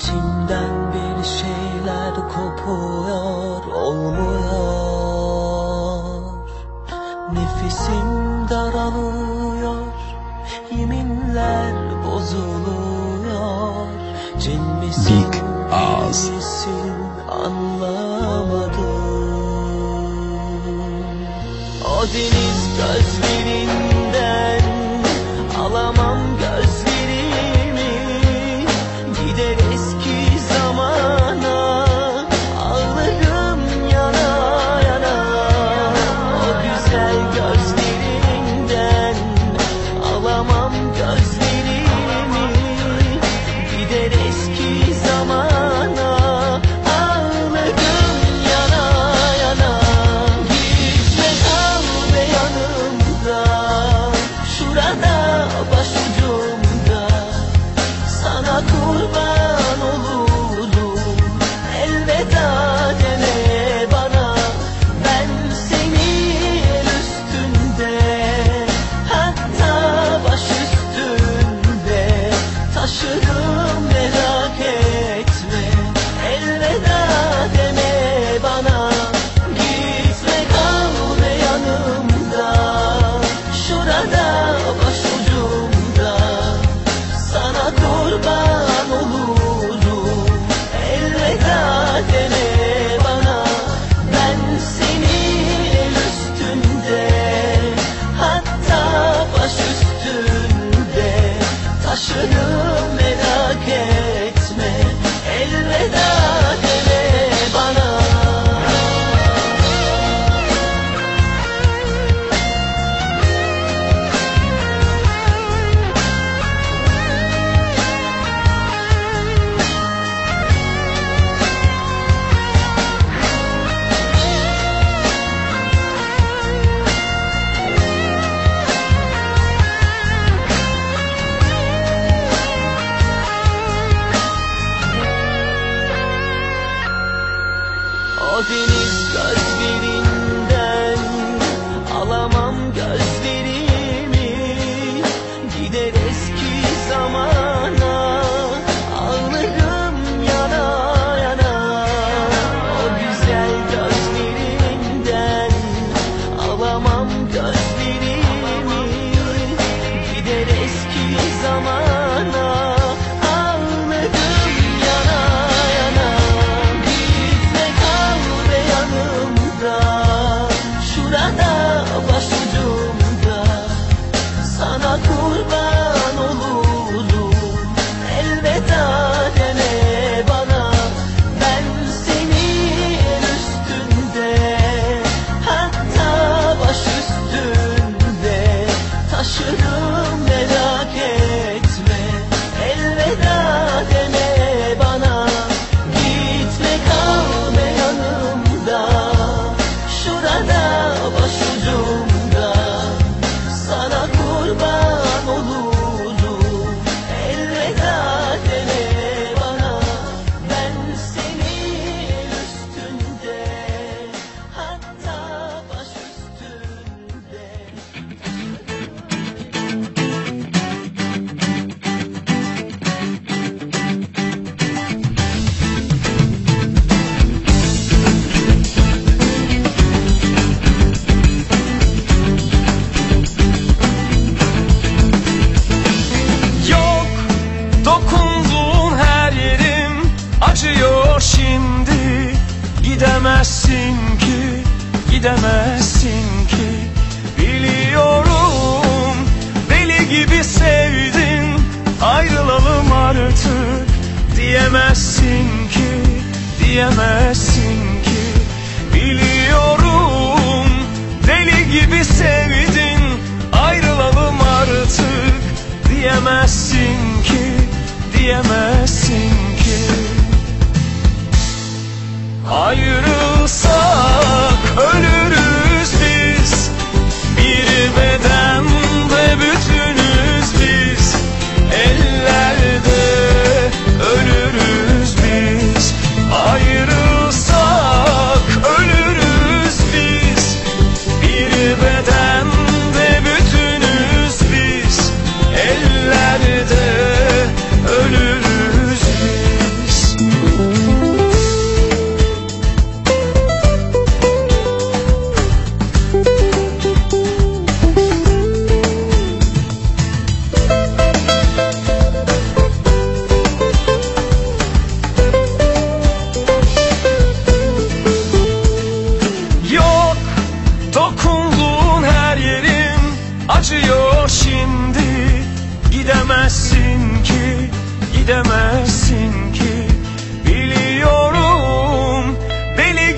İçimden bir şeyler kopuyor olmuyor. Nefesim daralıyor Yeminler bozuluyor. Cin misin, Big misin anlamadım O deniz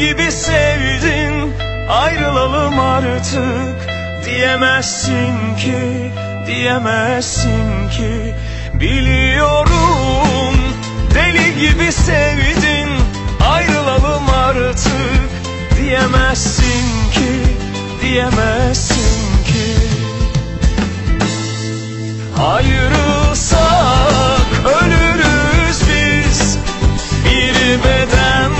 gibi sevdin Ayrılalım artık. Diyemezsin ki Diyemezsin ki. Biliyorum deli gibi sevdin Ayrılalım artık. Diyemezsin ki Diyemezsin ki. Ayrılsak ölürüz biz. Bir bedende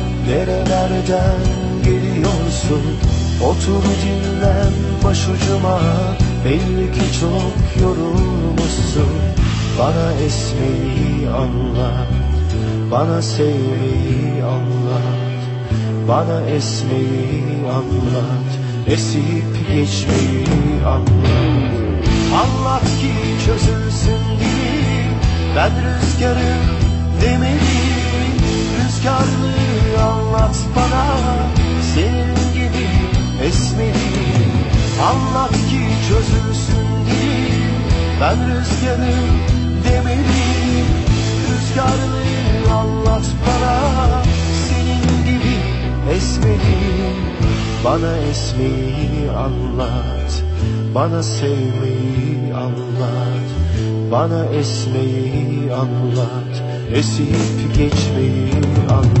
Nerelerden geliyorsun? Otur dinlen başucuma. Belli ki çok yorulmuşsun. Bana esmeyi anlat Bana sevmeyi anlat Bana esmeyi anlat Esip geçmeyi anlat Anlat ki çözülsün dilim. Ben rüzgarım demeliyim Rüzgarlığı anlat bana. Senin gibi esmeliyim Anlat ki çözülsün dilim Ben rüzgarım demeliyim Rüzgarlığı anlat bana. Senin gibi esmeliyim Bana esmeyi anlat Bana sevmeyi anlat Bana esmeyi anlat Esip geçmeyi anlat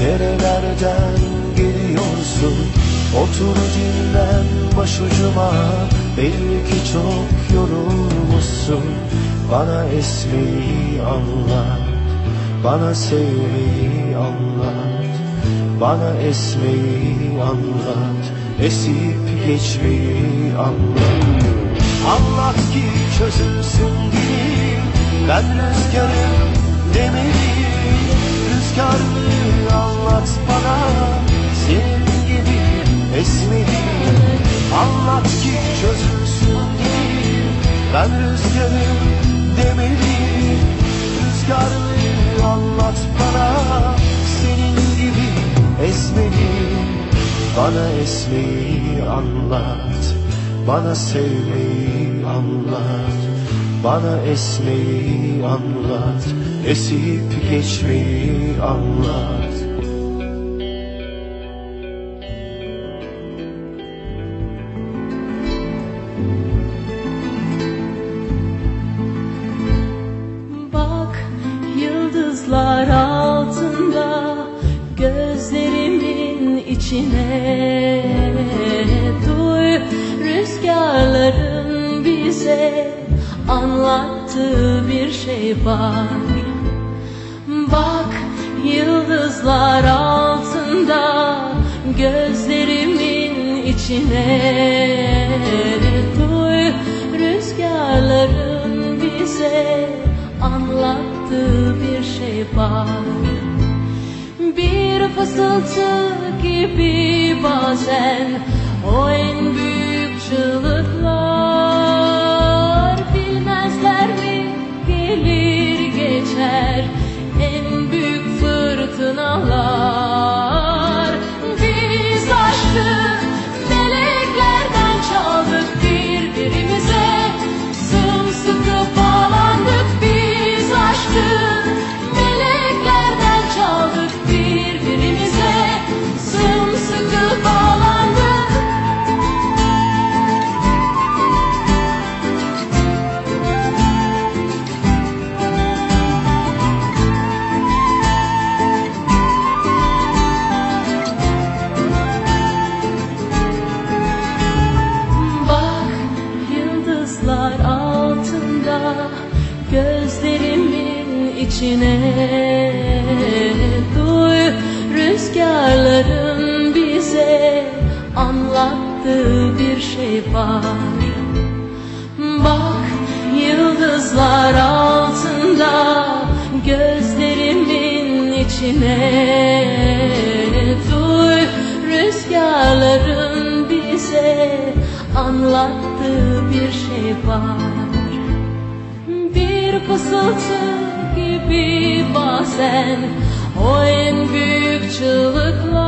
Nerelerden geliyorsun? Otur dinlen başucuma. Belli ki çok yorulmuşsun. Bana esmeyi anlat. Bana sevmeyi anlat. Bana esmeyi anlat. Esip geçmeyi anlat. Anlat ki çözülsün dilim Ben rüzgarım demeliyim Rüzgarlığı anlat bana Senin gibi esmeliyim Anlat ki çözülsün dilim. Ben rüzgarım demeliyim Rüzgarlığı anlat bana Senin gibi esmeliyim Bana esmeyi anlat Bana sevmeyi anlat. Bana esmeyi anlat Esip geçmeyi anlat içine Duy. Rüzgarların bize anlattığı bir şey var. Bir fısıltı gibi bazen o en büyük çığlıklar Bilmezler mi? Gelir geçer en büyük fırtınalar Bir fısıltı gibi bazen o en büyük çığlıklar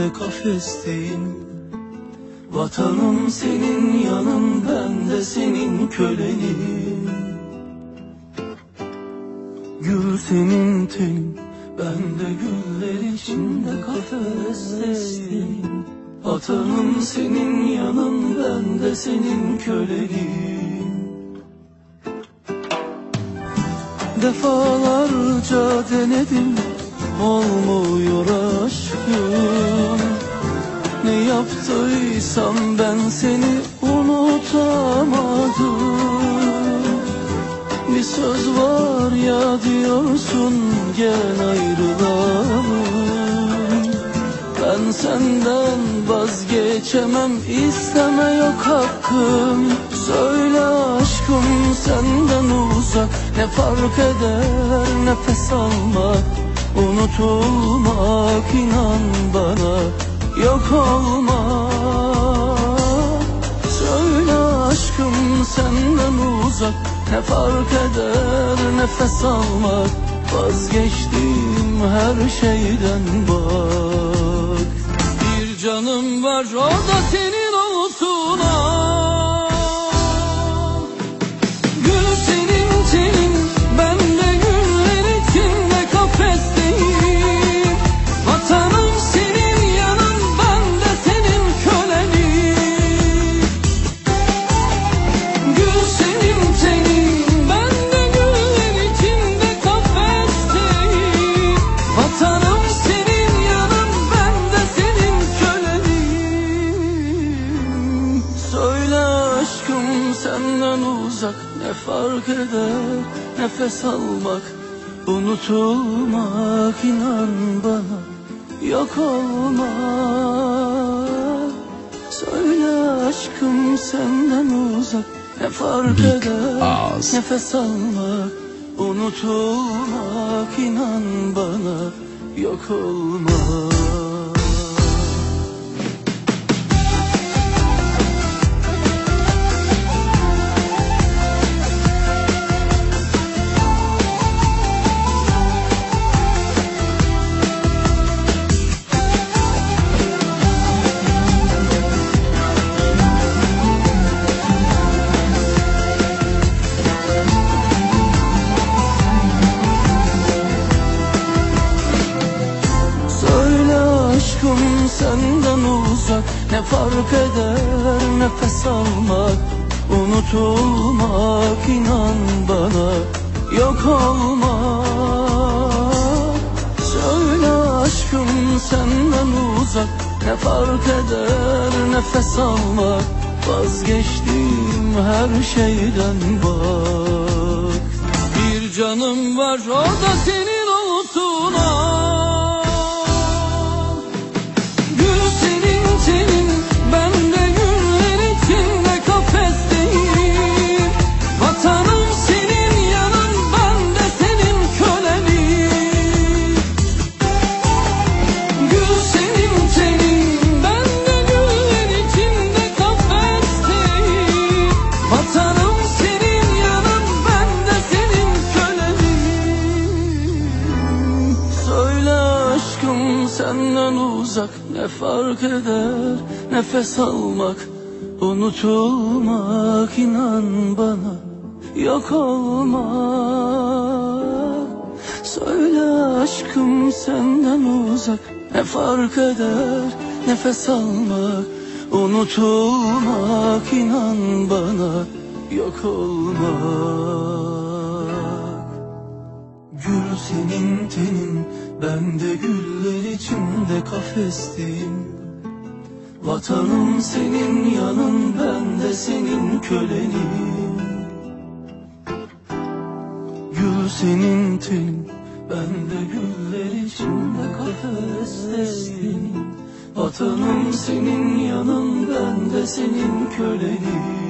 içinde kafesteyim. Vatanım senin yanın Ben de senin kölenim Gül senin tenin Ben de güller içinde kafesteyim. Vatanım senin yanın Ben de senin kölenim Defalarca denedim olmuyor aşkım. Ne yaptıysam ben seni unutamadım. Bir söz var ya diyorsun gel ayrılalım. Ben senden vazgeçemem isteme yok hakkım. Söyle aşkım senden uzak. Ne fark eder nefes almak Unutulmak inan bana yok olmak Söyle aşkım senden uzak ne fark eder nefes almak. Vazgeçtim her şeyden bak. Bir canım var o da nefes almak Unutulmak inan bana yok olmak. Söyle aşkım senden uzak ne fark Big eder. Nefes almak unutulmak inan bana yok olmak senden uzak. Ne fark eder nefes almak? Unutulmak inan bana. Yok olmak. Söyle aşkım senden uzak. Ne fark eder nefes almak? Vazgeçtim her şeyden bak. Bir canım var o da senin senin ne fark eder nefes almak Unutulmak inan bana yok olmak. Söyle aşkım senden uzak ne fark eder nefes almak Unutulmak inan bana yok olmak. Gül senin tenin ben de güller içinde kafesteyim. Vatanım senin yanın ben de senin kölenim Gül senin tenin ben de güller içinde kafesteyim. Vatanım senin yanın ben de senin kölenim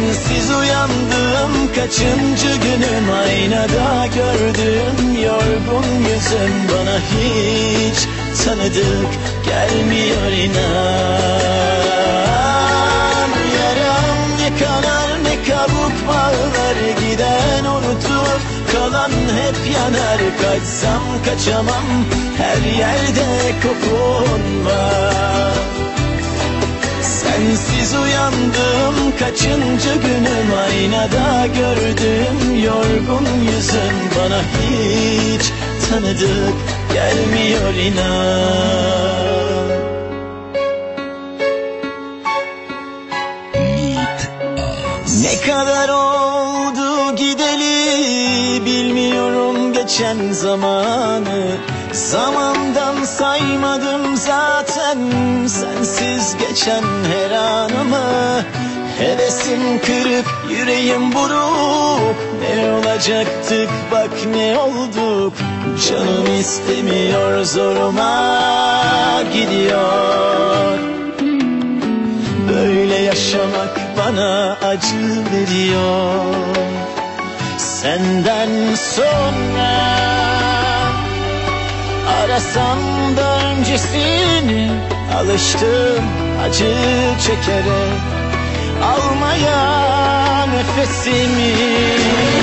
Sensiz uyandım kaçıncı günüm? Aynada gördüm yorgun yüzüm Bana hiç tanıdık gelmiyor inan. Yaram ne kanar ne kabuk bağlar Giden unutup kalan hep yanar. Kaçsam kaçamam her yerde kokun var Sensiz uyandım kaçıncı günüm? Aynada gördüm yorgun yüzüm. Bana hiç tanıdık gelmiyor inan. Ne kadar oldu gideli? Bilmiyorum geçen zamanı. Zamandan saymadım zaten sensiz geçen her anımı. Hevesim kırık yüreğim buruk Ne olacaktık bak ne olduk Canım istemiyor zoruma gidiyor. Böyle yaşamak bana acı veriyor. Senden sonra Arasam da öncesini Alıştım acı çekerek. Almaya nefesimi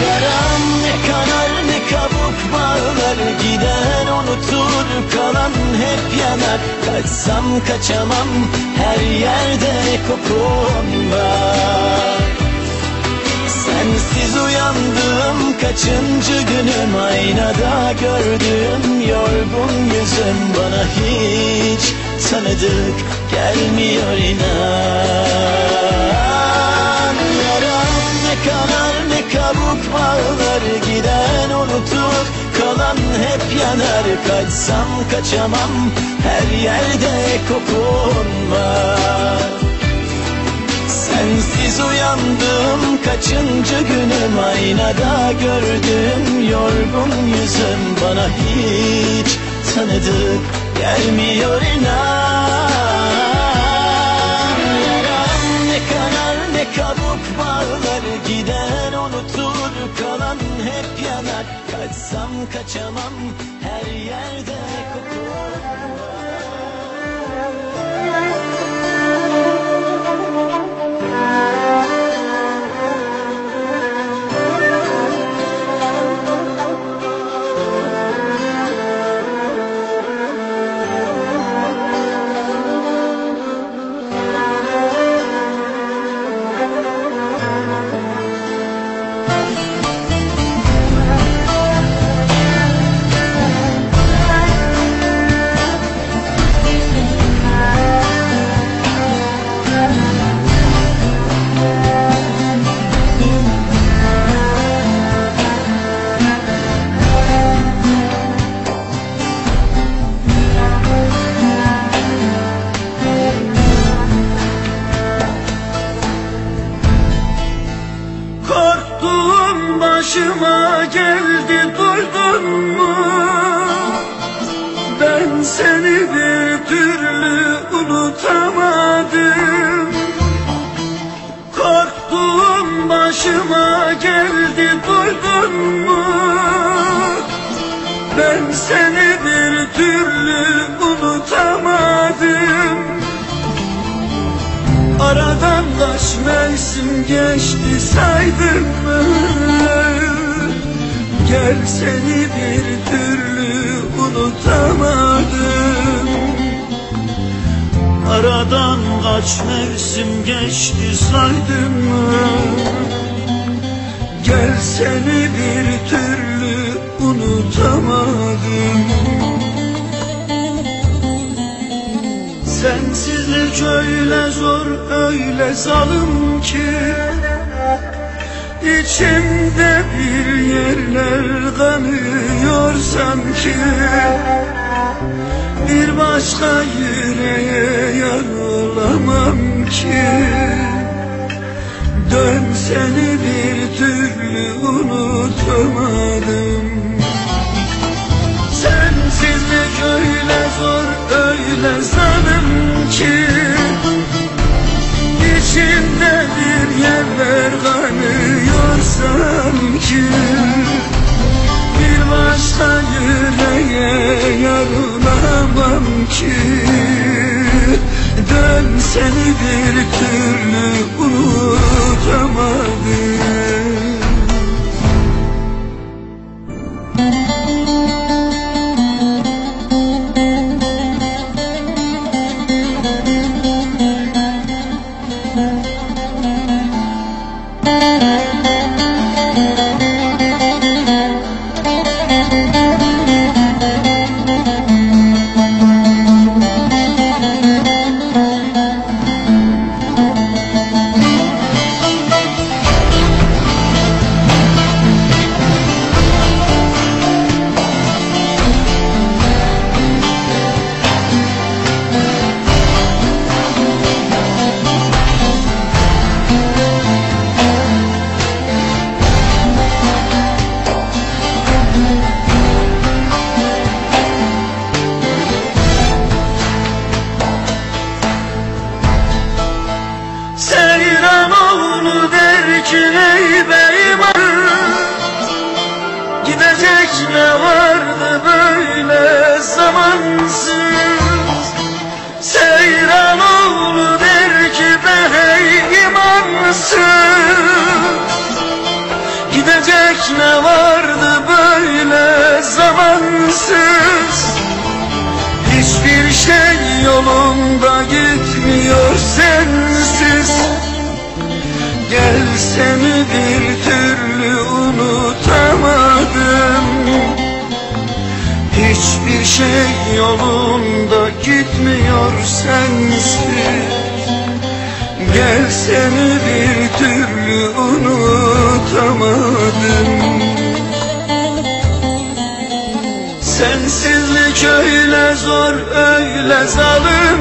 Yaram ne kanar ne kabuk bağlar Giden unutur kalan hep yanar. Kaçsam kaçamam her yerde kokun var Sensiz uyandığım kaçıncı günüm? Aynada gördüğüm yorgun yüzüm. Bana hiç tanıdık gelmiyor inan. Yaram ne kanar ne kabuk bağlar. Giden unutur kalan hep yanar. Kaçsam kaçamam her yerde kokun var Sensiz uyandım kaçıncı günüm? Aynada gördüğüm yorgun yüzüm. Bana hiç tanıdık gelmiyor inan. Yaram ne kanar ne kabuk bağlar. Giden unutur kalan hep yanar. Kaçsam kaçamam her yerde kokun Música seni bir türlü unutamadım Aradan kaç mevsim geçti saydın mı? Gel seni bir türlü unutamadım Aradan kaç mevsim geçti saydın mı? Gel seni bir türlü unutamadım. Sensizlik öyle zor öyle zalim ki İçimde bir yerler kanıyor sanki. Bir başka yüreğe yar olamam ki seni bir türlü unutamadım. Sensizlik öyle zor öyle zalim ki İçinde bir yerler kanıyor sanki Bir başka yüreğe yarılamam ki seni bir türlü unutamadım yolunda gitmiyor sensiz. Gel seni bir türlü unutamadım. Hiçbir şey yolunda gitmiyor sensiz. Gel seni bir türlü unutamadım Sensizlik öyle zor öyle zalim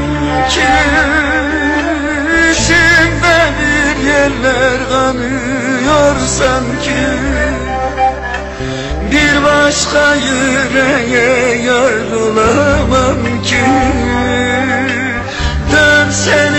ki bir yerler kanıyor sanki Bir başka yüreğe yar bulamam ki Dön seni